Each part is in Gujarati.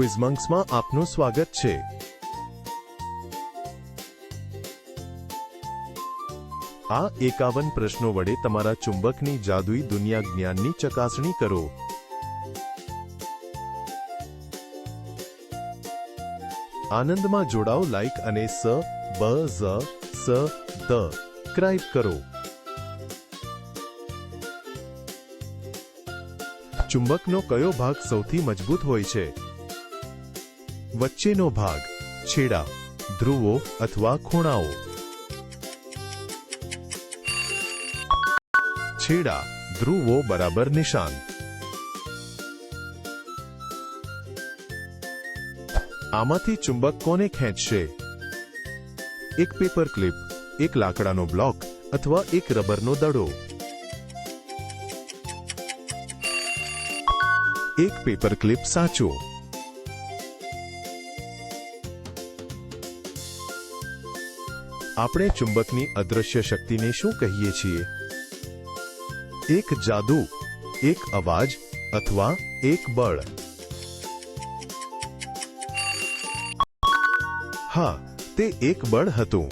ક્વિઝમંક્સમાં આપનું સ્વાગત છે. આ એકાવન પ્રશ્નો વડે તમારા ચુંબકની જાદુઈ દુનિયા જ્ઞાનની ચકાસણી કરો. આનંદમાં જોડાઓ લાઇક અને સ, બ, ઝ, સ, દ ક્રાઇબ કરો. ચુંબકનો કયો ભાગ સૌથી મજબૂત હોય છે? વચ્ચેનો ભાગ, છેડા, ધ્રુવો અથવા ખૂણાઓ. છેડા, ધ્રુવો બરાબર નિશાન. આમાંથી ચુંબક કોને ખેંચશે? એક પેપર ક્લિપ, એક લાકડાનો બ્લોક અથવા એક રબરનો દડો. એક પેપર ક્લિપ સાચો. આપણે ચુંબકની અદૃશ્ય શક્તિને શું કહીએ છીએ? એક જાદુ, એક અવાજ અથવા એક બળ. હા, તે એક બળ હતું.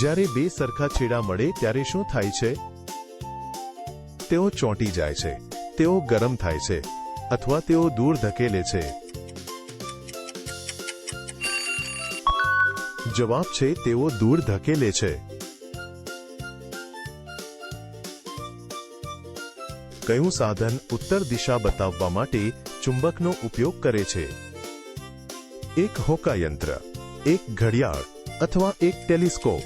જ્યારે બે સરખા છેડા મળે ત્યારે શું થાય છે? તેઓ ચોંટી જાય છે, તેઓ ગરમ થાય છે અથવા તેઓ દૂર ધકેલે છે. જવાબ છે, તેઓ દૂર ધકેલે છે. કયું સાધન ઉત્તર દિશા બતાવવા માટે ચુંબકનો ઉપયોગ કરે છે? એક હોકાયંત્ર, એક ઘડિયાળ અથવા એક ટેલિસ્કોપ.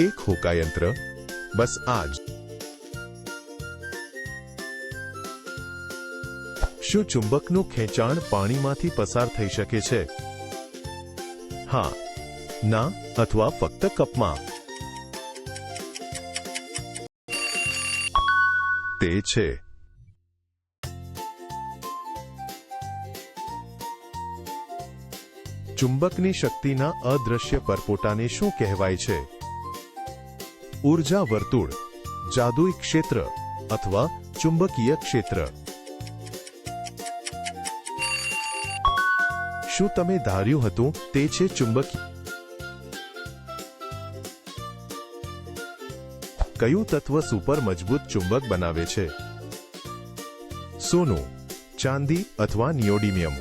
એક હોકાયંત્ર? બસ આ શું ખેંચાણ પાણીમાંથી પસાર થઈ શકે છે. હા, ના, અથવા ફક્ત કપમાં. તે છે. ચુંબકની શક્તિના અદ્રશ્ય પરપોટાને શું કહેવાય છે? ઊર્જા વર્તુળ, જાદુઈ ક્ષેત્ર, અથવા ચુંબકીય ક્ષેત્ર. શું તમે ધાર્યું હતું તે છે ચુંબકી. કયું તત્વ સુપર મજબૂત ચુંબક બનાવે છે? સોનું, ચાંદી અથવા નિયોડિમિયમ.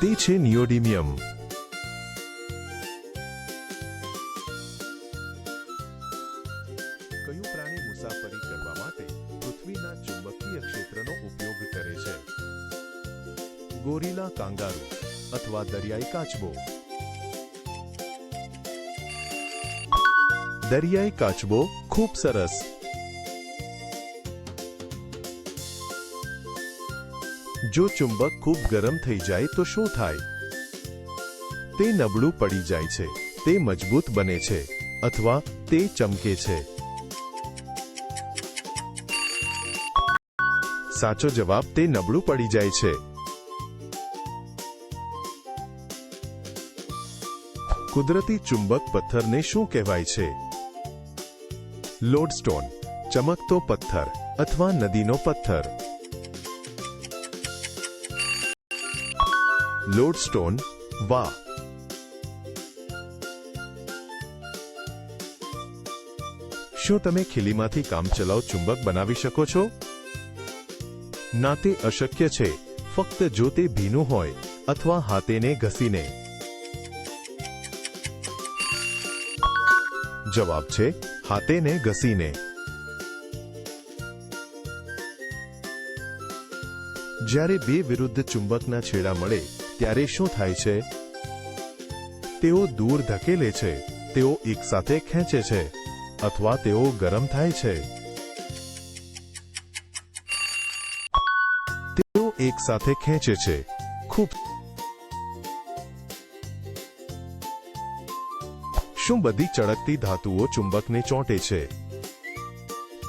તે છે નિયોડિમિયમ. દરિયાઈ કાચબો. દરિયાઈ કાચબો ખૂબ સરસ. જો ચુંબક ખૂબ ગરમ થઈ જાય તો શું થાય? તે નબળું પડી જાય છે, તે મજબૂત બને છે, અથવા તે ચમકે છે. સાચો જવાબ, તે નબળું પડી જાય છે. કુદરતી ચુંબક પથ્થરને શું કહેવાય છે? લોડસ્ટોન, ચમકતો પથ્થર અથવા નદીનો પથ્થર. લોડસ્ટોન વા શું તમે ખીલીમાંથી કામચલાઉ ચુંબક બનાવી શકો છો? ના, તે અશક્ય છે. ફક્ત જો તે ભીનું હોય અથવા હાથેને ઘસીને. જવાબ છે, હાથેને ઘસીને. જ્યારે બે વિરુદ્ધ ચુંબકના છેડા મળે, ત્યારે શું થાય છે? તેઓ દૂર ધકેલે છે, તેઓ એકસાથે ખેંચે છે, અથવા તેઓ ગરમ થાય છે. તેઓ એકસાથે ખેંચે છે. ખૂબ શું બધી ચળકતી ધાતુઓ ચુંબકને ચોંટે છે?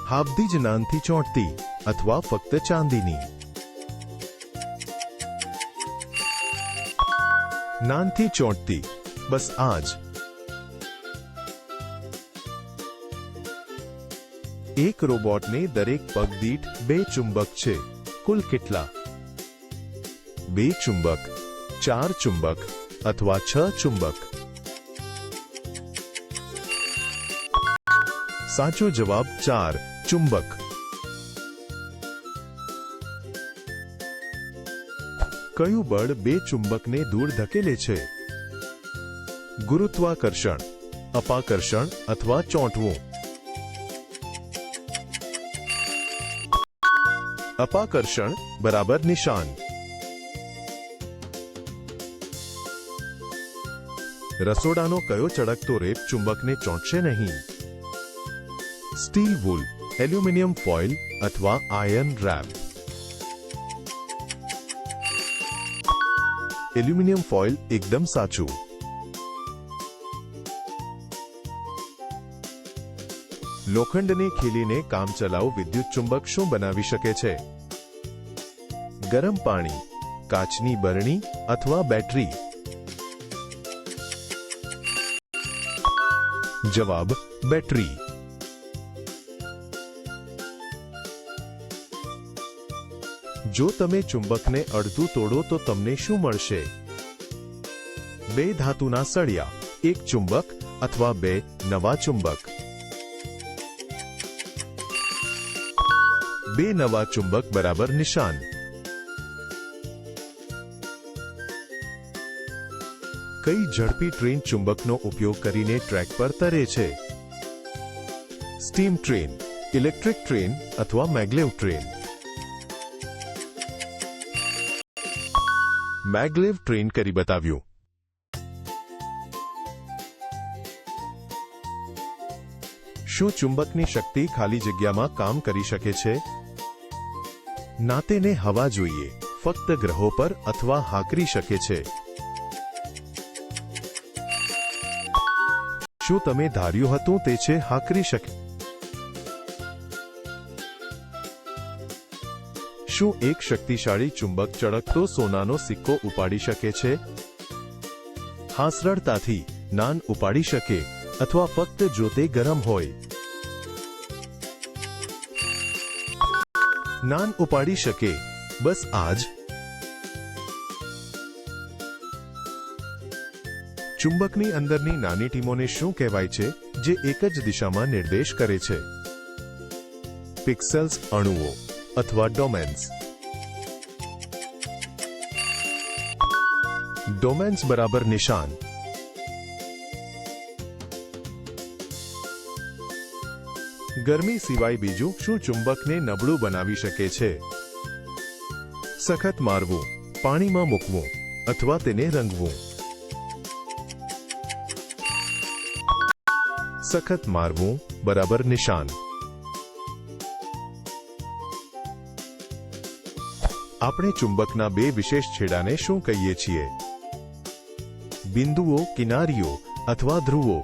હાબદી જ નાનથી ચોંટતી અથવા ફક્ત ચાંદીની? નાનથી ચોંટતી, બસ આજ. એક રોબોટને દરેક પગ દીઠ બે ચુંબક છે. કુલ કેટલા? બે ચુંબક, ચાર ચુંબક અથવા છ ચુંબક. સાચો જવાબ ચાર, ચુંબક. કયું બળ બે ચુંબકને દૂર ધકેલે છે? ગુરુત્વાકર્ષણ, અપાકર્ષણ અથવા ચોંટવું? અપાકર્ષણ બરાબર નિશાન. રસોડાનો કયો ચળકતો રેપ ચુંબકને ચોંટશે નહીં? સ્ટીલ વૂલ એલ્યુમિનિયમ ફોઇલ અથવા આયર્ન રેપ એલ્યુમિનિયમ ફોઇલ એકદમ સાચું લોખંડને ખીલીને કામચલાઉ વિદ્યુત ચુંબક શું બનાવી શકે છે? ગરમ પાણી, કાચની બરણી અથવા બેટરી। જવાબ, બેટરી। જો તમે ચુંબકને અડધું તોડો તો તમને શું મળશે? બે ધાતુના સળિયા, એક ચુંબક અથવા બે નવા ચુંબક. બે નવા ચુંબક બરાબર નિશાન. કઈ ઝડપી ટ્રેન ચુંબકનો ઉપયોગ કરીને ટ્રેક પર તરે છે? સ્ટીમ ટ્રેન, ઇલેક્ટ્રિક ટ્રેન અથવા મેગ્લેવ ટ્રેન. મેગ્લેવ ટ્રેન કરી બતાવ્યું. શું ચુંબકની શક્તિ ખાલી જગ્યામાં કામ કરી શકે છે? ના તેને હવા જોઈએ, ફક્ત ગ્રહો પર અથવા હાકરી શકે છે. શું તમે ધાર્યું હતું તે છે હાકરી શકે શું એક શક્તિશાળી ચુંબક ચળકતો સોનાનો સિક્કો ઉપાડી શકે છે? હા સરળતાથી નાન ઉપાડી શકે અથવા ફક્ત જો તે ગરમ હોય. નાન ઉપાડી શકે. બસ આજ. ચુંબકની અંદરની નાની ટીમોને શું કહેવાય છે? જે એક જ દિશામાં નિર્દેશ કરે છે. પિક્સેલ્સ અણુઓ. અથવા ડોમેન્સ ડોમેન્સ બરાબર નિશાન. ગરમી સિવાય બીજું શું ચુંબકને નબળું બનાવી શકે છે? સખત મારવું, પાણીમાં મૂકવું અથવા તેને રંગવું. સખત મારવું બરાબર નિશાન. આપણે ચુંબકના બે વિશેષ છેડાને શું કહીએ છીએ? બિંદુઓ, કિનારીઓ અથવા ધ્રુવો?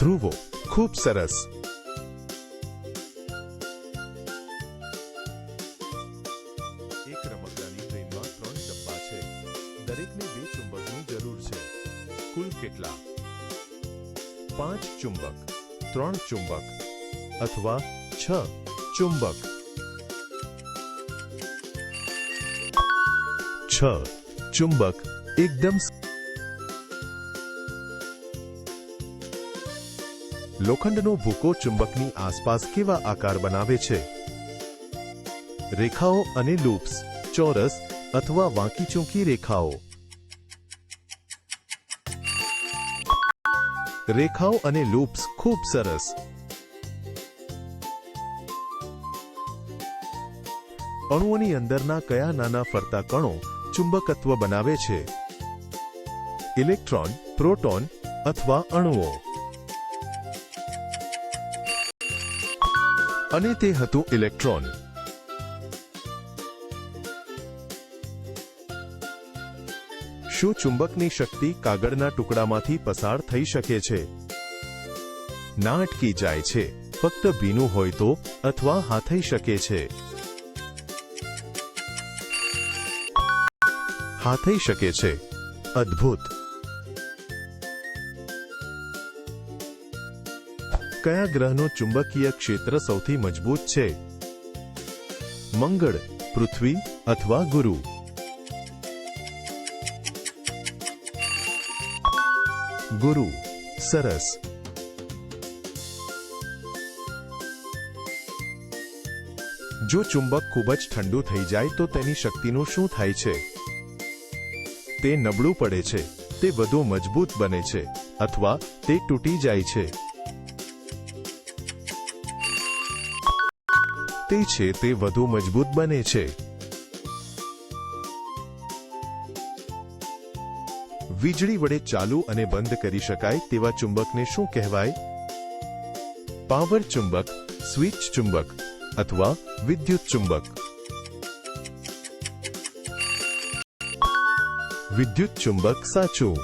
ધ્રુવો, ખૂબ સરસ. કેટલા? પાંચ ચુંબક, ત્રણ ચુંબક અથવા છ, ચુંબક. છ, ચુંબક, એકદમ લોખંડનો ભૂકો ચુંબકની આસપાસ કેવા આકાર બનાવે છે? રેખાઓ અને લૂપ્સ, ચોરસ અથવા વાંકી ચૂંકી રેખાઓ. રેખાઓ અને લૂપ્સ ખૂબ સરસ. અણુઓની અંદરના કયા નાના ફરતા કણો ચુંબકત્વ બનાવે છે? ઇલેક્ટ્રોન, પ્રોટોન અથવા અણુઓ? અને તે હતું ઇલેક્ટ્રોન. શું ચુંબકની શક્તિ કાગળના ટુકડામાંથી પસાર થઈ શકે છે? ના અટકી જાય છે. ફક્ત ભીનું હોય તો અથવા હાથઈ શકે છે. હા થઈ શકે છે. અદ્ભુત. કયા ગ્રહનું ચુંબકીય ક્ષેત્ર સૌથી મજબૂત છે? મંગળ, પૃથ્વી અથવા ગુરુ? ગુરુ, સરસ. જો ચુંબક ખૂબ જ ઠંડુ થઈ જાય તો તેની શક્તિનું શું થાય છે? તે નબળું પડે છે, તે વધુ મજબૂત બને છે, અથવા તે તૂટી જાય છે. તે છે, તે વધુ મજબૂત બને છે. વીજળી વડે ચાલુ અને બંધ કરી શકાય તેવા ચુંબકને શું કહેવાય? પાવર ચુંબક, સ્વિચ ચુંબક, અથવા વિદ્યુત ચુંબક. વિદ્યુત ચુંબક સાચું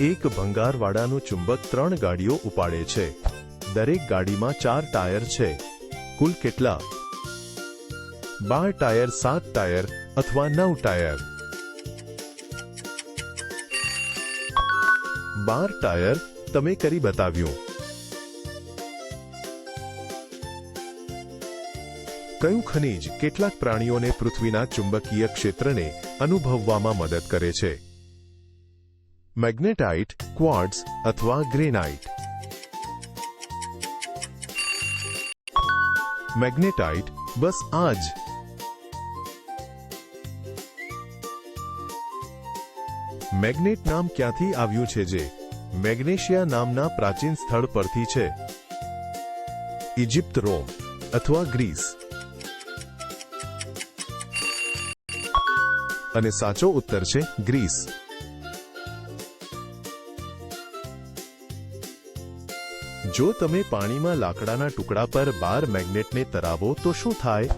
એક ભંગારવાળાનું ચુંબક ત્રણ ગાડીઓ ઉપાડે છે દરેક ગાડીમાં ચાર ટાયર છે કુલ કેટલા બાર ટાયર સાત ટાયર અથવા નવ ટાયર બાર ટાયર તમે કરી બતાવ્યું કયું ખનિજ કેટલાક પ્રાણીઓને પૃથ્વીના ચુંબકીય ક્ષેત્રને અનુભવવામાં મદદ કરે છે? મેગ્નેટાઇટ, ક્વાર્ટ્ઝ અથવા ગ્રેનાઇટ. મેગ્નેટાઇટ, બસ આ જ. મેગ્નેટ નામ ક્યાંથી આવ્યું છે જે મેગ્નેશિયા નામના પ્રાચીન સ્થળ પરથી છે? ઇજિપ્ત, રોમ અથવા ગ્રીસ. અને સાચો ઉત્તર છે ગ્રીસ. જો તમે પાણીમાં લાકડાના ટુકડા પર બાર મેગ્નેટને તરાવો, તો શું થાય?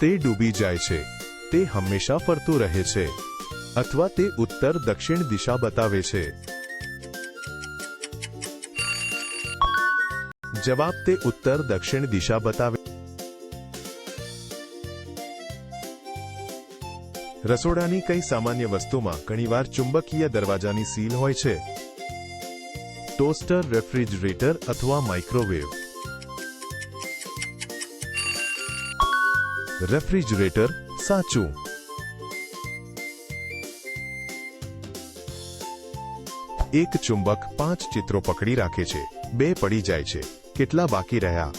તે ડૂબી જાય છે. તે હંમેશા ફરતું રહે છે. અથવા તે ઉત્તર દક્ષિણ દિશા બતાવે છે. જવાબ તે ઉત્તર દક્ષિણ દિશા બતાવે રસોડાની કઈ સામાન્ય વસ્તુમાં ઘણીવાર ચુંબકીય દરવાજાની સીલ હોય છે? ટોસ્ટર, રેફ્રિજરેટર અથવા માઇક્રોવેવ? રેફ્રિજરેટર સાચું. એક ચુંબક પાંચ ચિત્રો પકડી રાખે છે. બે પડી જાય છે. કેટલા બાકી રહ્યા?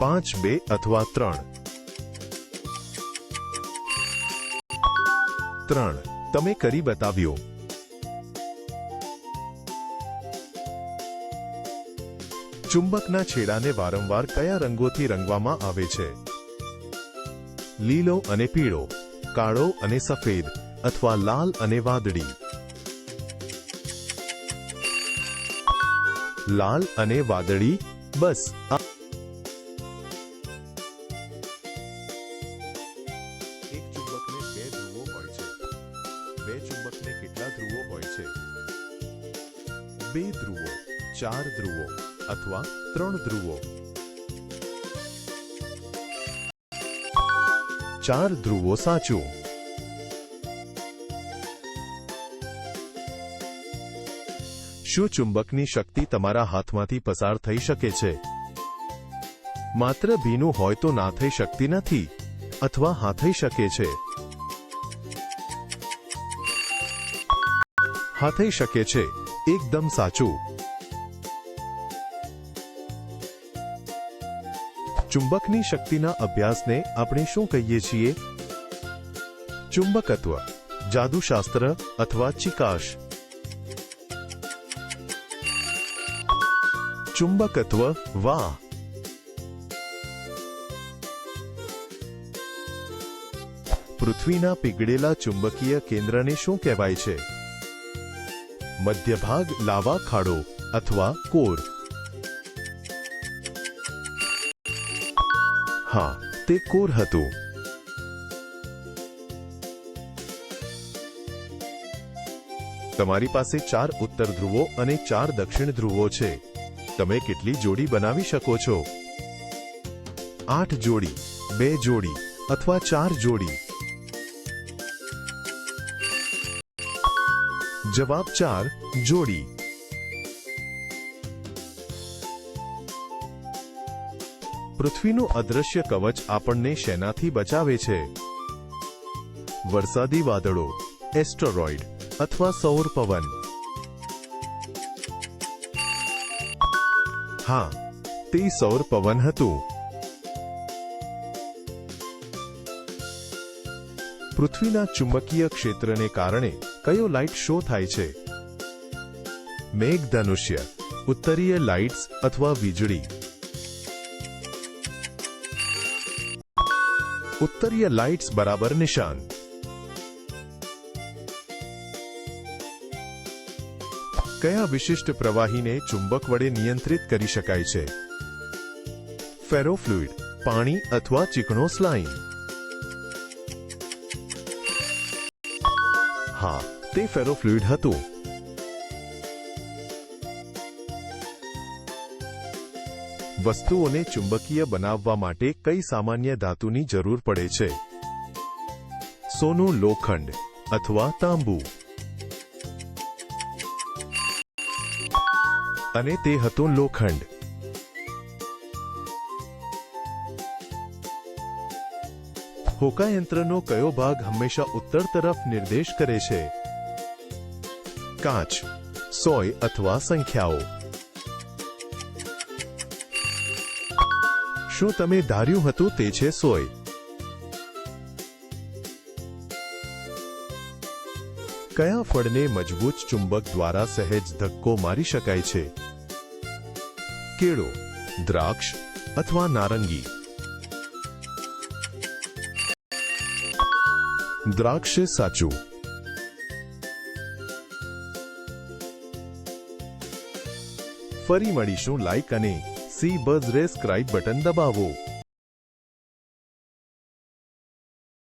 પાંચ, બે અથવા ત્રણ? ત્રણ, તમે કરી બતાવ્યો. ચુંબકના છેડાને વારંવાર કયા રંગોથી રંગવામાં આવે છે? લીલો અને પીળો, કાળો અને સફેદ, અથવા લાલ અને વાદળી? લાલ અને વાદળી? બસ બે ચુંબકને કેટલા ધ્રુવો હોય છે? બે ધ્રુવો, ચાર ધ્રુવો અથવા ત્રણ ધ્રુવો? ચાર ધ્રુવો સાચું. શું ચુંબકની શક્તિ તમારા હાથમાંથી પસાર થઈ શકે છે? માત્ર ભીનું હોય તો ના થઈ શકતી નથી અથવા હા થઈ શકે છે. હા થઈ શકે છે. એકદમ સાચું. ચુંબકની શક્તિના અભ્યાસને આપણે શું કહીએ છીએ? ચુંબકત્વ, જાદુશાસ્ત્ર અથવા ચિકાશ. ચુંબકત્વ, વાહ. પૃથ્વીના પીગળેલા ચુંબકીય કેન્દ્રને શું કહેવાય છે? મધ્યભાગ લાવા ખાડો અથવા કોર. હા, તે કોર હતું. તમારી પાસે ચાર ઉત્તર ધ્રુવો અને ચાર દક્ષિણ ધ્રુવો છે. તમે કેટલી જોડી બનાવી શકો છો? આઠ જોડી, બે જોડી અથવા ચાર જોડી. જવાબ ચાર, જોડી. પૃથ્વીનું અદૃશ્ય કવચ આપણને શેનાથી બચાવે છે? વરસાદી વાદળો, એસ્ટરોઇડ અથવા સૌર પવન? હા, તે સૌર પવન હતું. પૃથ્વીના ચુંબકીય ક્ષેત્રને કારણે કયો લાઇટ શો થાય છે? મેઘધનુષ્ય, ઉત્તરીય લાઇટ્સ અથવા વીજળી? ઉત્તરીય લાઇટ્સ બરાબર નિશાન. કયા વિશિષ્ટ પ્રવાહીને ચુંબક વડે નિયંત્રિત કરી શકાય છે? ફેરોફ્લુઇડ, પાણી અથવા ચીકણો સ્લાઇમ હા તે ફેરોફ્લુઇડ હતું વસ્તુઓને ચુંબકીય બનાવવા માટે કઈ સામાન્ય ધાતુની જરૂર પડે છે? સોનું લોખંડ અથવા તાંબુ. અને તે હતું લોખંડ. હોકાયંત્રનો કયો ભાગ હંમેશા ઉત્તર તરફ નિર્દેશ કરે છે? કાચ, સોય અથવા સંખ્યાઓ. શું તમે ધાર્યું હતું તે છે સોય? કયા ફળને મજબૂત ચુંબક દ્વારા સહેજ ધક્કો મારી શકાય છે? કેળો, દ્રાક્ષ અથવા નારંગી? દ્રાક્ષ સાચું ફરી મળીશું. લાઈક અને સી બઝ રેસ્ક્રાઇબ બટન દબાવો.